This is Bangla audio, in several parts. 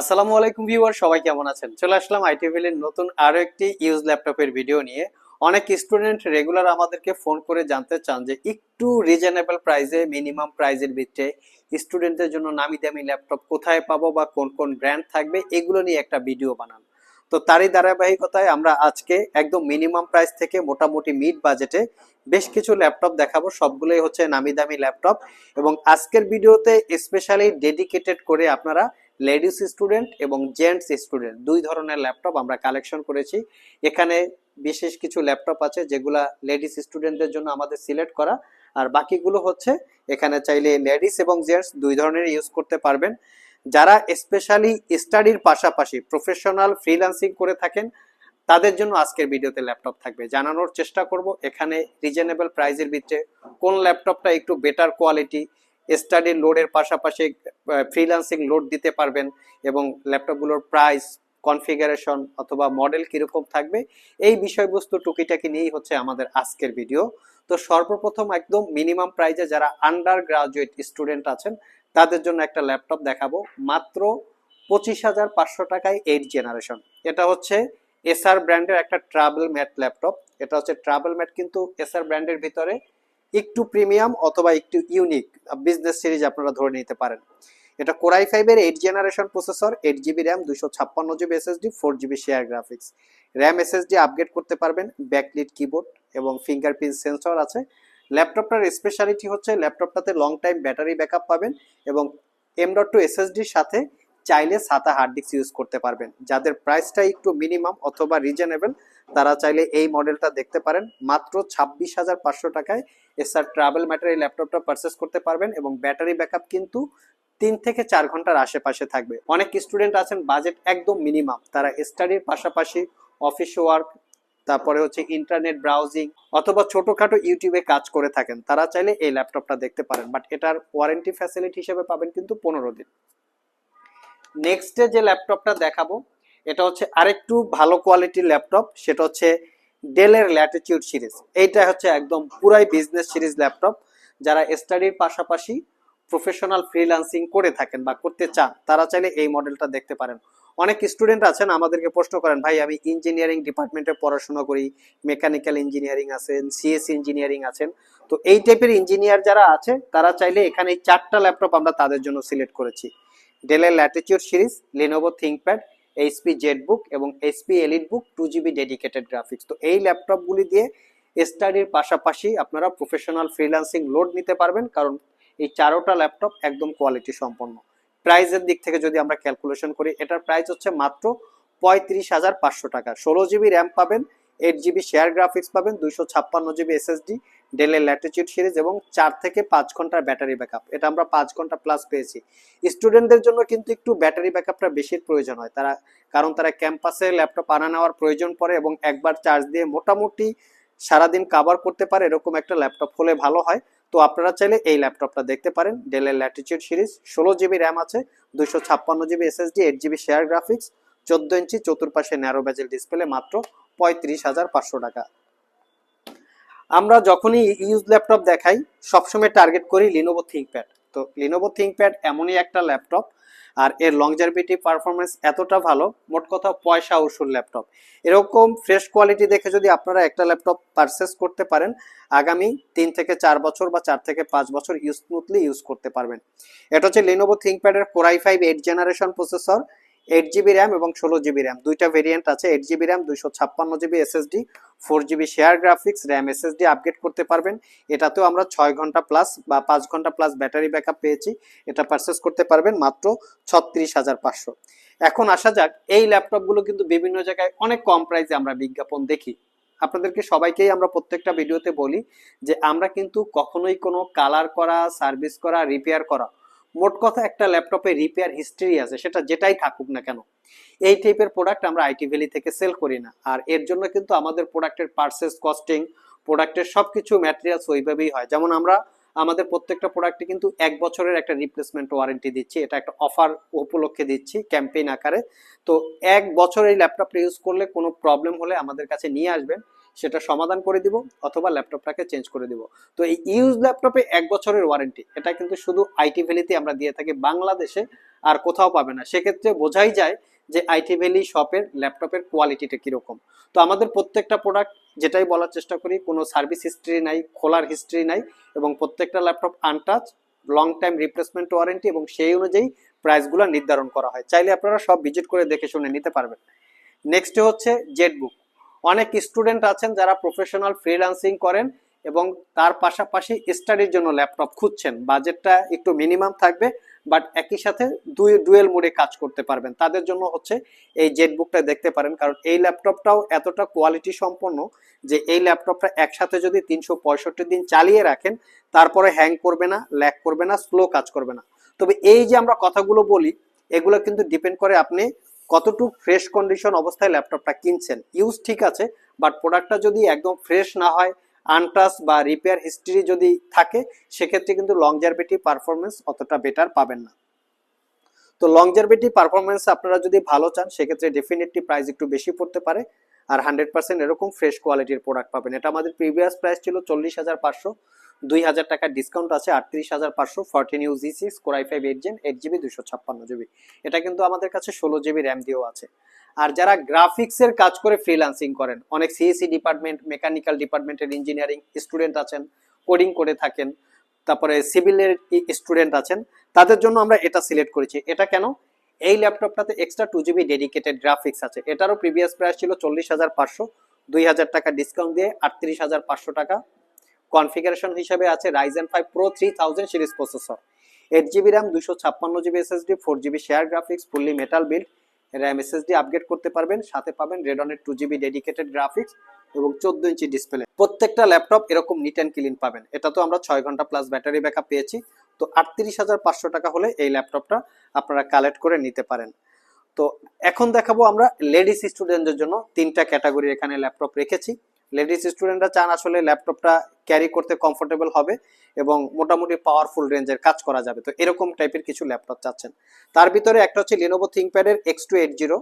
আসসালামু আলাইকুম ভিউয়ার, সবাই কেমন আছেন? চলে আসলাম আইটিভিল এর নতুন আরও একটি ইউজ ল্যাপটপের ভিডিও নিয়ে। অনেক স্টুডেন্ট রেগুলার আমাদেরকে ফোন করে জানতে চান যে একটু রিজনেবল প্রাইসে, মিনিমাম প্রাইসের ভিতরে স্টুডেন্টদের জন্য নামি দামি ল্যাপটপ কোথায় পাবো বা কোন কোন ব্র্যান্ড থাকবে, এগুলো নিয়ে একটা ভিডিও বানান। তো তারই ধারাবাহিকতায় আমরা আজকে একদম মিনিমাম প্রাইস থেকে মোটামুটি মিড বাজেটে বেশ কিছু ল্যাপটপ দেখাবো, সবগুলোই হচ্ছে নামি দামি ল্যাপটপ। এবং আজকের ভিডিওতে স্পেশালি ডেডিকেটেড করে আপনারা লেডিস স্টুডেন্ট এবং জেন্টস স্টুডেন্ট। দুই ধরনের ল্যাপটপ আমরা কালেকশন করেছি। এখানে বিশেষ কিছু ল্যাপটপ আছে যেগুলা লেডিস স্টুডেন্টদের জন্য আমাদের সিলেক্ট করা। আর বাকিগুলো হচ্ছে এখানে চাইলে লেডিস এবং জেন্টস দুই ধরনের ইউজ করতে পারবেন। যারা স্পেশালি স্টাডির পাশাপাশি প্রফেশনাল ফ্রিল্যান্সিং করে থাকেন, তাদের জন্য আজকের ভিডিওতে ল্যাপটপ থাকবে। জানানোর চেষ্টা করব এখানে রিজনেবল প্রাইজের ভিতরে কোন ল্যাপটপটা একটু বেটার কোয়ালিটি স্টাডির লোডের পাশাপাশি ফ্রিল্যান্সিং লোড দিতে পারবেন এবং ল্যাপটপগুলোর প্রাইস কনফিগারেশন অথবা মডেল কীরকম থাকবে, এই বিষয়বস্তু টুকিটাকি নিয়েই হচ্ছে আমাদের আজকের ভিডিও তো সর্বপ্রথম একদম মিনিমাম প্রাইজে যারা আন্ডার গ্রাজুয়েট স্টুডেন্ট আছেন, তাদের জন্য একটা ল্যাপটপ দেখাবো, মাত্র পঁচিশ হাজার পাঁচশো টাকায় এইট জেনারেশন এটা হচ্ছে এসআর ব্র্যান্ডের একটা ট্রাভেল ম্যাট ল্যাপটপ এটা হচ্ছে ট্রাভেল ম্যাট কিন্তু এসআর ব্র্যান্ডের ভিতরে একটু প্রিমিয়াম অথবা একটু ইউনিক বিজনেস সিরিজ আপনারা ধরে নিতে পারেন। এটা কোরাই ফাইভের eight generation processor, eight GB RAM দুশো ছাপ্পান্ন GB SSD, four GB share graphics. RAM SSD upgrade করতে পারবেন, ব্যাকলিট কিবোর্ড এবং ফিঙ্গারপ্রিন্ট সেন্সর আছে। ল্যাপটপটার স্পেশালিটি হচ্ছে ল্যাপটপটাতে লং টাইম ব্যাটারি ব্যাকআপ পাবেন এবং এম ডট টু এসএসডির সাথে চাইলে সাতা হার্ড ডিস্ক ইউজ করতে পারবেন। যাদের প্রাইসটা একটু মিনিমাম অথবা রিজনেবল তারা চাইলে এই মডেলটা দেখতে পারেন। মাত্র ছাব্বিশ হাজার পাঁচশো টাকায় এসআর ট্রাভেল ম্যাটার এই ল্যাপটপটা পারচেস করতে পারবেন এবং ব্যাটারি ব্যাকআপ কিন্তু তিন থেকে চার ঘণ্টার আশেপাশে থাকবে। অনেক স্টুডেন্ট আছেন বাজেট একদম মিনিমাম তারা স্টাডির পাশাপাশি অফিস ওয়ার্ক তারপরে হচ্ছে ইন্টারনেট ব্রাউজিং অথবা ছোটখাটো ইউটিউবে কাজ করে থাকেন। তারা চাইলে এই ল্যাপটপটা দেখতে পারেন বাট এটার ওয়ারেন্টি ফ্যাসিলিটি হিসেবে পাবেন কিন্তু পনেরো দিন। নেক্সট যে ল্যাপটপটা দেখাবো এটা হচ্ছে আরেকটু ভালো কোয়ালিটির ল্যাপটপ সেটা হচ্ছে ডেলের ল্যাটিটিউড সিরিজ এইটা হচ্ছে একদম পুরাই বিজনেস সিরিজ ল্যাপটপ যারা স্টাডির পাশাপাশি প্রফেশনাল ফ্রিল্যান্সিং করে থাকেন বা করতে চান, তারা চাইলে এই মডেলটা দেখতে পারেন। অনেক স্টুডেন্ট আছেন, আমাদেরকে প্রশ্ন করেন, ভাই, আমি ইঞ্জিনিয়ারিং ডিপার্টমেন্টে পড়াশোনা করি মেকানিক্যাল ইঞ্জিনিয়ারিং আছেন সিএস ইঞ্জিনিয়ারিং আছেন। তো এই টাইপের ইঞ্জিনিয়ার যারা আছে, তারা চাইলে এখানে চারটা ল্যাপটপ আমরা তাদের জন্য সিলেক্ট করেছি। ডেলের latitude series Lenovo ThinkPad HP ZBook এবং HP EliteBook two GB dedicated graphics তো এই ল্যাপটপগুলি দিয়ে স্টাডির পাশাপাশি আপনারা প্রফেশনাল ফ্রিল্যান্সিং লোড নিতে পারবেন, কারণ এই চারোটা ল্যাপটপ একদম কোয়ালিটি সম্পন্ন। প্রাইজের দিক থেকে যদি আমরা ক্যালকুলেশন করি, এটার প্রাইস হচ্ছে মাত্র পঁয়ত্রিশ হাজার পাঁচশো টাকা। ষোলো জিবি র্যাম পাবেন এইট জিবি শেয়ার গ্রাফিক্স পাবেন, দুইশো ছাপ্পান্ন জিবি এসএসডি ডেলের ল্যাটিচিউড সিরিজ এবং চার থেকে পাঁচ ঘণ্টার ব্যাটারি ব্যাকআপ এটা আমরা পাঁচ ঘণ্টা প্লাস পেয়েছি। স্টুডেন্টদের জন্য কিন্তু একটু ব্যাটারি ব্যাকআপটা বেশির প্রয়োজন হয়। তারা, কারণ তারা ক্যাম্পাসে ল্যাপটপ আনা নেওয়ার প্রয়োজন পড়ে এবং একবার চার্জ দিয়ে মোটামুটি সারাদিন কাভার করতে পারে এরকম একটা ল্যাপটপ হলে ভালো হয়। তো আপনারা চাইলে এই ল্যাপটপটা দেখতে পারেন। ডেলের ল্যাটিচিউড সিরিজ ষোলো জিবি র্যাম আছে, দুইশো ছাপ্পান্ন GB SSD eight GB share graphics চোদ্দ ইঞ্চি চতুর্পাশে ন্যারো ব্যাজেল ডিসপ্লে মাত্র পঁয়ত্রিশ হাজার পাঁচশো টাকা। আমরা যখনই ইউজ ল্যাপটপ দেখাই, সবসময় টার্গেট করি লিনোভো থিঙ্কপ্যাড তো লিনোভো থিঙ্কপ্যাড এমনই একটা ল্যাপটপ আর এর লংজারভিটি পারফরমেন্স এতটা ভালো, মোট কথা পয়সা উসুল ল্যাপটপ এরকম ফ্রেশ কোয়ালিটি দেখে যদি আপনারা একটা ল্যাপটপ পারচেস করতে পারেন, আগামী তিন থেকে চার বছর বা চার থেকে পাঁচ বছর ইউজ স্মুথলি ইউজ করতে পারবেন। এটা হচ্ছে Lenovo থিঙ্কপ্যাডের core i five eight generation processor eight GB RAM এবং ষোলো জিবি র্যাম দুইটা ভেরিয়েন্ট আছে এইট জিবি র্যাম দুইশো ছাপ্পান্ন GB SSD four GB share graphics RAM SSD upgrade করতে পারবেন। এটাতেও আমরা ছয় ঘণ্টা প্লাস বা পাঁচ ঘণ্টা প্লাস ব্যাটারি ব্যাকআপ পেয়েছি। এটা পারচেস করতে পারবেন মাত্র ছত্রিশ হাজার পাঁচশো। এখন আসা যাক, এই ল্যাপটপগুলো কিন্তু বিভিন্ন জায়গায় অনেক কম প্রাইসে আমরা বিজ্ঞাপন দেখি। আপনাদেরকে সবাইকেই আমরা প্রত্যেকটা ভিডিওতে বলি যে আমরা কিন্তু কখনোই কোনো কালার করা সার্ভিস করা রিপেয়ার করা মোট কথা একটা ল্যাপটপে রিপেয়ার হিস্ট্রি আছে, সেটা যেটাই থাকুক না কেন। এই টাইপের প্রোডাক্ট আমরা আইটি ভ্যালি থেকে সেল করি না। আর এর জন্য কিন্তু আমাদের প্রোডাক্টের পার্সেস কস্টিং প্রোডাক্টের সব কিছু ম্যাটেরিয়ালস ওইভাবেই হয়। যেমন আমরা, আমাদের প্রত্যেকটা প্রোডাক্টে কিন্তু এক বছরের একটা রিপ্লেসমেন্ট ওয়ারেন্টি দিচ্ছি। এটা একটা অফার উপলক্ষে দিচ্ছি ক্যাম্পেইন আকারে। তো এক বছর এই ল্যাপটপটা ইউজ করলে কোনো প্রবলেম হলে আমাদের কাছে নিয়ে আসবেন। সেটা সমাধান করে দিব অথবা ল্যাপটপটাকে চেঞ্জ করে দিব। তো এই ইউজ ল্যাপটপে এক বছরের ওয়ারেন্টি এটা কিন্তু শুধু আইটি ভ্যালিতে আমরা দিয়ে থাকি বাংলাদেশে আর কোথাও পাবে না। সেক্ষেত্রে বোঝাই যায় যে আইটি ভ্যালি শপের ল্যাপটপের কোয়ালিটিটা কীরকম। তো আমাদের প্রত্যেকটা প্রোডাক্ট যেটাই বলার চেষ্টা করি, কোনো সার্ভিস হিস্ট্রি নাই, খোলার হিস্ট্রি নাই এবং প্রত্যেকটা laptop untouch long time replacement warranty এবং সেই অনুযায়ী প্রাইসগুলো নির্ধারণ করা হয়। চাইলে আপনারা সব ভিজিট করে দেখে শুনে নিতে পারবেন। নেক্সট হচ্ছে জেটবুক অনেক স্টুডেন্ট আছেন যারা প্রফেশনাল ফ্রিল্যান্সিং করেন এবং তার পাশাপাশি স্টাডির জন্য ল্যাপটপ খুঁজছেন। বাজেটটা একটু মিনিমাম থাকবে বাট একই সাথে দুই ডুয়েল মোডে কাজ করতে পারবেন। তাদের জন্য হচ্ছে এই জেটবুকটা দেখতে পারেন, কারণ এই ল্যাপটপটাও এতটা কোয়ালিটি সম্পন্ন যে এই ল্যাপটপটা একসাথে যদি তিনশো পঁয়ষট্টি দিন চালিয়ে রাখেন, তারপরে হ্যাং করবে না ল্যাক করবে না স্লো কাজ করবে না। তবে এই যে আমরা কথাগুলো বলি, এগুলো কিন্তু ডিপেন্ড করে আপনি কতটুকু ফ্রেশ কন্ডিশন অবস্থায় ল্যাপটপটা কিনছেন? ইউজ ঠিক আছে বাট প্রোডাক্টটা যদি একদম ফ্রেশ না হয় আনটাস বা রিপেয়ার হিস্ট্রি যদি থাকে, সেক্ষেত্রে কিন্তু লংজারবিটি পারফরমেন্স অতটা বেটার পাবেন না। তো লংজারবিটি পারফরমেন্স আপনারা যদি ভালো চান, সেক্ষেত্রে ডেফিনেটলি প্রাইস একটু বেশি পড়তে পারে। আর হান্ড্রেড পার্সেন্ট এরকম ফ্রেশ কোয়ালিটির প্রোডাক্ট পাবেন। এটা আমাদের প্রিভিয়াস প্রাইস ছিল চল্লিশ হাজার পাঁচশো। দুই হাজার টাকার ডিসকাউন্ট আছে আটত্রিশ হাজার পাঁচশো। Fourteen U G six core i five eight gen eight GB দুশো ছাপ্পান্ন জিবি এটা কিন্তু আমাদের কাছে ষোলো জিবি র্যাম দিয়েও আছে। আর যারা গ্রাফিক্সের কাজ করে ফ্রিল্যান্সিং করেন, অনেক সিএসসি ডিপার্টমেন্ট মেকানিক্যাল ডিপার্টমেন্টের ইঞ্জিনিয়ারিং স্টুডেন্ট আছেন কোডিং করে থাকেন, তারপরে সিভিলের স্টুডেন্ট আছেন, তাদের জন্য আমরা এটা সিলেক্ট করেছি। এটা কেন? এই ল্যাপটপটাতে extra two GB dedicated graphics আছে। এটারও প্রিভিয়াস প্রাইস ছিল চল্লিশ হাজার পাঁচশো। দুই হাজার টাকা ডিসকাউন্ট দিয়ে আটত্রিশ হাজার পাঁচশো টাকা। কনফিগারেশন হিসেবে আছে Ryzen five pro three thousand series processor eight GB RAM দুশো ছাপ্পান্ন GB SSD four GB share graphics fully metal build RAM SSD upgrade করতে পারবেন, সাথে পাবেন রেডনের টু জিবি ডেডিকেটেড গ্রাফিক্স এবং চোদ্দ ইঞ্চি ডিসপ্লে প্রত্যেকটা ল্যাপটপ এরকম নিট অ্যান্ড ক্লিন পাবেন। এটা তো আমরা ছয় ঘণ্টা প্লাস ব্যাটারি ব্যাকআপ পেয়েছি। তো আটত্রিশ হাজার পাঁচশো টাকা হলে এই ল্যাপটপটা আপনারা কালেক্ট করে নিতে পারেন। তো এখন দেখাবো আমরা লেডিস স্টুডেন্টদের জন্য তিনটা ক্যাটাগরি এখানে ল্যাপটপ রেখেছি। লেডিস স্টুডেন্টরা চান আসলে ল্যাপটপটা ক্যারি করতে কমফোর্টেবল হবে এবং মোটামুটি পাওয়ারফুল রেঞ্জের কাজ করা যাবে। তো এরকম টাইপের কিছু ল্যাপটপ চাচ্ছেন। তার ভিতরে একটা হচ্ছে লিনোভো থিঙ্কপ্যাডের এক্স টু এইট জিরো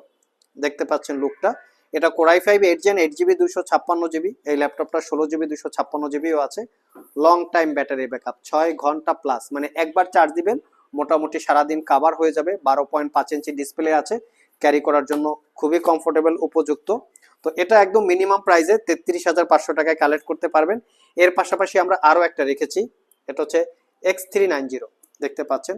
দেখতে পাচ্ছেন লুকটা এটা core i five eight gen eight GB দুশো ছাপ্পান্ন জিবি এই ল্যাপটপটা ষোলো জিবি দুশো ছাপ্পান্ন জিবিও আছে। লং টাইম ব্যাটারি ব্যাকআপ ছয় ঘণ্টা প্লাস মানে একবার চার্জ দিবেন মোটামুটি সারাদিন কাভার হয়ে যাবে। বারো পয়েন্ট পাঁচ ইঞ্চি ডিসপ্লে আছে। ক্যারি করার জন্য খুবই কমফোর্টেবল উপযুক্ত। তো এটা একদম মিনিমাম প্রাইসে তেত্রিশ হাজার পাঁচশো টাকায় কালেক্ট করতে পারবেন। এর পাশাপাশি আমরা আরও একটা রেখেছি। এটা হচ্ছে এক্স থ্রি নাইন জিরো দেখতে পাচ্ছেন?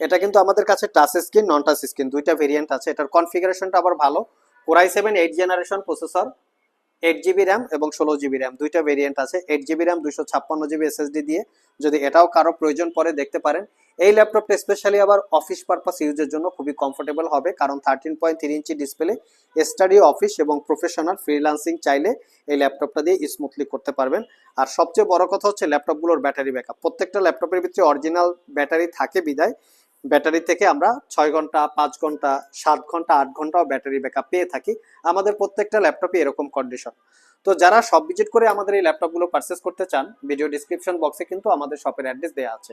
এটা কিন্তু আমাদের কাছে touch screen non touch screen দুইটা ভেরিয়েন্ট আছে। এটার কনফিগারেশনটা আবার ভালো। Core i seven eight generation processor eight GB RAM এবং ষোলো জিবি র্যাম দুইটা ভেরিয়েন্ট আছে এইট জিবি র্যাম দুশো ছাপ্পান্ন জিবি এসএসডি দিয়ে। যদি এটাও কারও প্রয়োজন পরে দেখতে পারেন। এই ল্যাপটপটা স্পেশালি আবার অফিস পারপাস ইউজের জন্য খুবই কমফোর্টেবল হবে, কারণ থার্টিন পয়েন্ট থ্রি ইঞ্চি ডিসপ্লে স্টাডি অফিস এবং প্রফেশনাল ফ্রিল্যান্সিং চাইলে এই ল্যাপটপটা দিয়ে স্মুথলি করতে পারবেন। আর সবচেয়ে বড় কথা হচ্ছে ল্যাপটপগুলোর ব্যাটারি ব্যাকআপ প্রত্যেকটা ল্যাপটপের ভিতরে অরিজিনাল ব্যাটারি থাকে বিদায় ব্যাটারি থেকে আমরা ছয় ঘণ্টা, পাঁচ ঘণ্টা, সাত ঘণ্টা, আট ঘন্টাও ব্যাটারি ব্যাকআপ পেয়ে থাকি। আমাদের প্রত্যেকটা ল্যাপটপে এরকম কন্ডিশন তো যারা সব ভিজিট করে আমাদের এই ল্যাপটপগুলো পারচেস করতে চান ভিডিও ডিসক্রিপশন বক্সে কিন্তু আমাদের শপের অ্যাড্রেস দেওয়া আছে।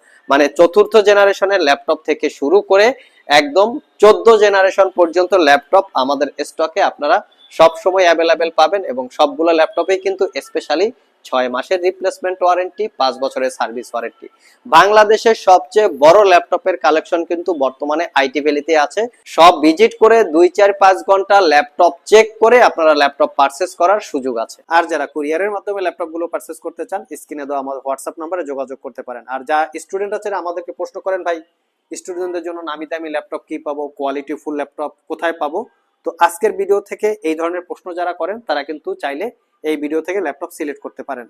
মানে চতুর্থ জেনারেশনের ল্যাপটপ থেকে শুরু করে একদম চোদ্দ জেনারেশন পর্যন্ত ল্যাপটপ আমাদের স্টকে আপনারা সব সময় অ্যাভেলেবেল পাবেন এবং সবগুলো ল্যাপটপেই কিন্তু স্পেশালি ছয় মাসের রিপ্লেসমেন্ট ওয়ারেন্টি পাঁচ বছরের সার্ভিস ওয়ারেন্টি বাংলাদেশের সবচেয়ে বড় ল্যাপটপের কালেকশন কিন্তু বর্তমানে আইটি ভ্যালিতে আছে। সব ভিজিট করে দুই, চার, পাঁচ ঘণ্টা ল্যাপটপ চেক করে আপনারা ল্যাপটপ পারচেস করার সুযোগ আছে। আর যারা কুরিয়ারের মাধ্যমে ল্যাপটপগুলো পারচেস করতে চান স্ক্রিনে দেওয়া আমাদের হোয়াটসঅ্যাপ নাম্বারে যোগাযোগ করতে পারেন। আর যা স্টুডেন্ট আছেন আমাদেরকে প্রশ্ন করেন, ভাই স্টুডেন্টদের জন্য নামি দামি ল্যাপটপ কি পাবো? কোয়ালিটি ফুল ল্যাপটপ কোথায় পাবো? তো আজকের ভিডিও থেকে এই ধরনের প্রশ্ন যারা করেন, তারা কিন্তু চাইলে এই ভিডিও থেকে ল্যাপটপ সিলেক্ট করতে পারেন।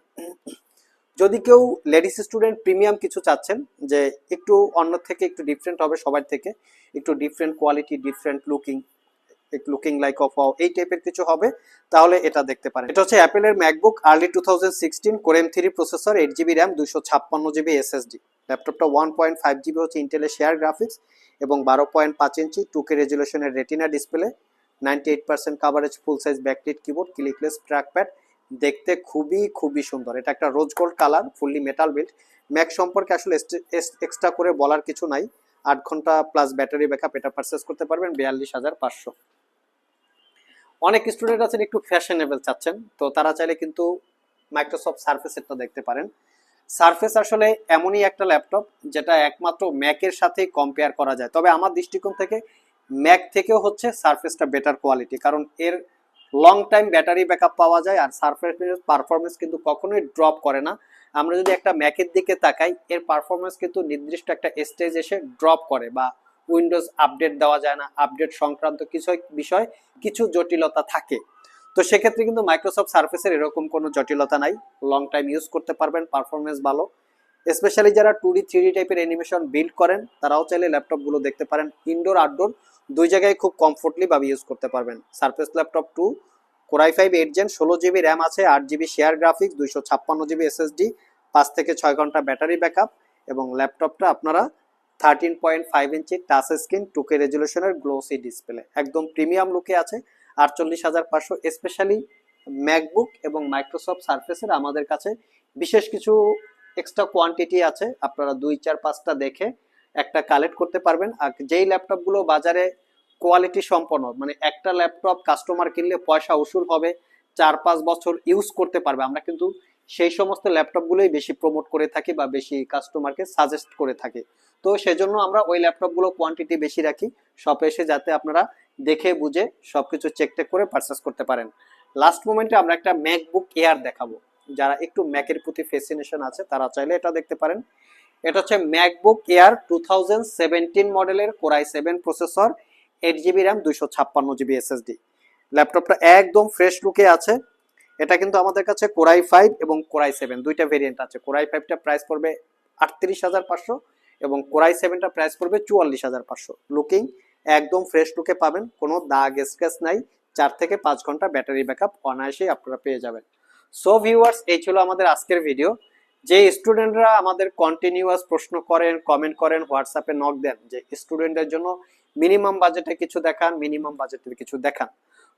যদি কেউ লেডিস স্টুডেন্ট প্রিমিয়াম কিছু চাচ্ছেন, যে একটু অন্য থেকে একটু ডিফারেন্ট হবে সবার থেকে, একটু different quality different looking looking like of এই টাইপের কিছু হবে, তাহলে এটা দেখতে পারেন। এটা হচ্ছে অ্যাপেলের MacBook early two thousand sixteen core M three processor eight GB RAM দুশো ছাপ্পান্ন জিবি এসএসডি ল্যাপটপটা ওয়ান পয়েন্ট ফাইভ জিবি হচ্ছে ইন্টেলের শেয়ার গ্রাফিক্স এবং বারো পয়েন্ট পাঁচ inch two K রেজুলেশনের retina display ninety eight percent coverage full size backlit keyboard clickless trackpad দেখতে খুবই খুবই সুন্দর। এটা একটা rose gold colour fully metal build Mac সম্পর্কে আসলে এক্সট্রা করে বলার কিছু নাই। আট ঘণ্টা প্লাস ব্যাটারি ব্যাকআপ এটা পারচেস করতে পারবেন, বিয়াল্লিশ হাজার পাঁচশো। অনেক স্টুডেন্ট আছেন একটু ফ্যাশনেবল চাচ্ছেন, তো তারা চাইলে কিন্তু মাইক্রোসফট সার্ফেসেরটা দেখতে পারেন। সার্ফেস আসলে এমনই একটা ল্যাপটপ যেটা একমাত্র ম্যাকের সাথেই কম্পেয়ার করা যায়। তবে আমার দৃষ্টিকোণ থেকে ম্যাক থেকেও হচ্ছে সার্ফেসটা বেটার কোয়ালিটি কারণ এর লং টাইম ব্যাটারি ব্যাকআপ পাওয়া যায় আর সার্ফেসের পারফরমেন্স কিন্তু কখনোই ড্রপ করে না। আমরা যদি একটা ম্যাকের দিকে তাকাই, এর পারফরমেন্স কিন্তু নির্দিষ্ট একটা স্টেজ এসে ড্রপ করে বা উইন্ডোজ আপডেট দেওয়া যায় না আপডেট সংক্রান্ত কিছু বিষয়, কিছু জটিলতা থাকে। তো সেক্ষেত্রে কিন্তু মাইক্রোসফট সার্ফেসের এরকম কোনো জটিলতা নাই। লং টাইম ইউজ করতে পারবেন পারফরমেন্স ভালো। স্পেশালি যারা টু ডি থ্রি টাইপের অ্যানিমেশন বিল্ড করেন, তারাও চাইলে ল্যাপটপগুলো দেখতে পারেন। ইনডোর আউটডোর দুই জায়গায় খুব কমফোর্টলি ভাবে ইউজ করতে পারবেন। Surface laptop two core i five eight gen ষোলো জিবি র্যাম আছে, আট জিবি শেয়ার গ্রাফিক্স দুইশো ছাপ্পান্ন জিবি এসএসডি পাঁচ থেকে ছয় ঘণ্টা ব্যাটারি ব্যাকআপ এবং ল্যাপটপটা আপনারা thirteen point five inch touch screen two K রেজুলেশনের glossy display একদম প্রিমিয়াম লুকে আছে, আটচল্লিশ হাজার পাঁচশো স্পেশালি ম্যাকবুক এবং মাইক্রোসফট সার্ফেসের আমাদের কাছে বিশেষ কিছু এক্সট্রা কোয়ান্টিটি আছে, আপনারা দুই, চার, পাঁচটা দেখে একটা কালেক্ট করতে পারবেন। আর যেই ল্যাপটপগুলো বাজারে কোয়ালিটি সম্পন্ন মানে একটা ল্যাপটপ কাস্টমার কিনলে পয়সা উসুল হবে, চার পাঁচ বছর ইউজ করতে পারবে। আমরা কিন্তু সেই সমস্ত ল্যাপটপগুলোই বেশি প্রমোট করে থাকি বা বেশি কাস্টমারকে সাজেস্ট করে থাকি। তো সেজন্য আমরা ওই ল্যাপটপগুলো কোয়ান্টিটি বেশি রাখি শপে এসে যাতে আপনারা দেখে বুঝে সবকিছু চেক টেক করে পারচেস করতে পারেন। লাস্ট মোমেন্টে আমরা একটা ম্যাকবুক এয়ার দেখাবো। যারা একটু ম্যাকের প্রতি ফেসিনেশন আছে, তারা চাইলে এটা দেখতে পারেন। এটা হচ্ছে MacBook Air two thousand seventeen মডেলের core i seven processor eight GB RAM দুইশো ছাপ্পান্ন জিবি এসএসডি ল্যাপটপটা একদম ফ্রেশ লুকে আছে। এটা কিন্তু আমাদের কাছে কোরাই ফাইভ এবং কোরাই সেভেন দুইটা ভেরিয়েন্ট আছে। কোরাই ফাইভটা প্রাইস পড়বে আটত্রিশ হাজার পাঁচশো এবং কোরাই সেভেনটা প্রাইস পড়বে চুয়াল্লিশ হাজার পাঁচশো। লুকিং একদম ফ্রেশ লুকে পাবেন, কোনো দাগ স্ক্র্যাচ নাই। চার থেকে পাঁচ ঘণ্টা ব্যাটারি ব্যাকআপ অনায়াসেই আপনারা পেয়ে যাবেন। সো ভিউয়ার্স এই ছিল আমাদের আজকের ভিডিও যে স্টুডেন্টরা আমাদের কন্টিনিউয়াস প্রশ্ন করেন কমেন্ট করেন হোয়াটসঅ্যাপে নক দেন যে স্টুডেন্টদের জন্য মিনিমাম বাজেটে কিছু দেখান মিনিমাম বাজেটের কিছু দেখান।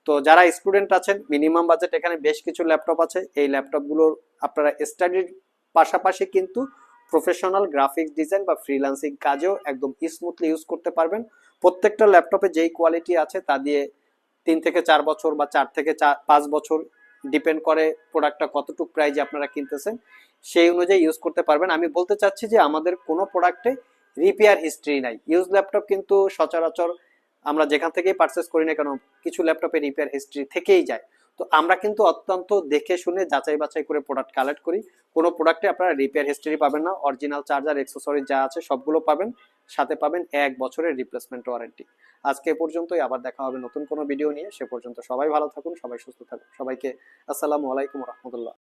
তো যারা স্টুডেন্ট আছেন মিনিমাম বাজেট এখানে বেশ কিছু ল্যাপটপ আছে। এই ল্যাপটপগুলোর আপনারা স্টাডির পাশাপাশি কিন্তু প্রফেশনাল গ্রাফিক্স ডিজাইন বা ফ্রিল্যান্সিং কাজেও একদম স্মুথলি ইউজ করতে পারবেন। প্রত্যেকটা ল্যাপটপে যেই কোয়ালিটি আছে তা দিয়ে তিন থেকে চার বছর বা চার থেকে চার পাঁচ বছর ডিপেন্ড করে প্রোডাক্টটা কতটুকু প্রাইজে আপনারা কিনতেছেন, সেই অনুযায়ী ইউজ করতে পারবেন। আমি বলতে চাচ্ছি যে আমাদের কোনো প্রোডাক্টে রিপেয়ার হিস্ট্রি নাই। ইউজ ল্যাপটপ কিন্তু সচরাচর আমরা যেখান থেকেই পারচেস করি না কেন, কিছু ল্যাপটপে রিপেয়ার হিস্ট্রি থেকেই যায়। তো আমরা কিন্তু অত্যন্ত দেখে শুনে যাচাই বাছাই করে প্রোডাক্ট কালেক্ট করি। কোনো প্রোডাক্টে আপনারা রিপেয়ার হিস্ট্রি পাবেন না। অরিজিনাল চার্জার এক্সেসরি যা আছে সবগুলো পাবেন। সাথে পাবেন এক বছরের রিপ্লেসমেন্ট ওয়ারেন্টি আজকে পর্যন্তই, আবার দেখা হবে নতুন কোনো ভিডিও নিয়ে। সে পর্যন্ত সবাই ভালো থাকুন, সবাই সুস্থ থাকুন। সবাইকে আসসালামু আলাইকুম রহমতুল্লাহ।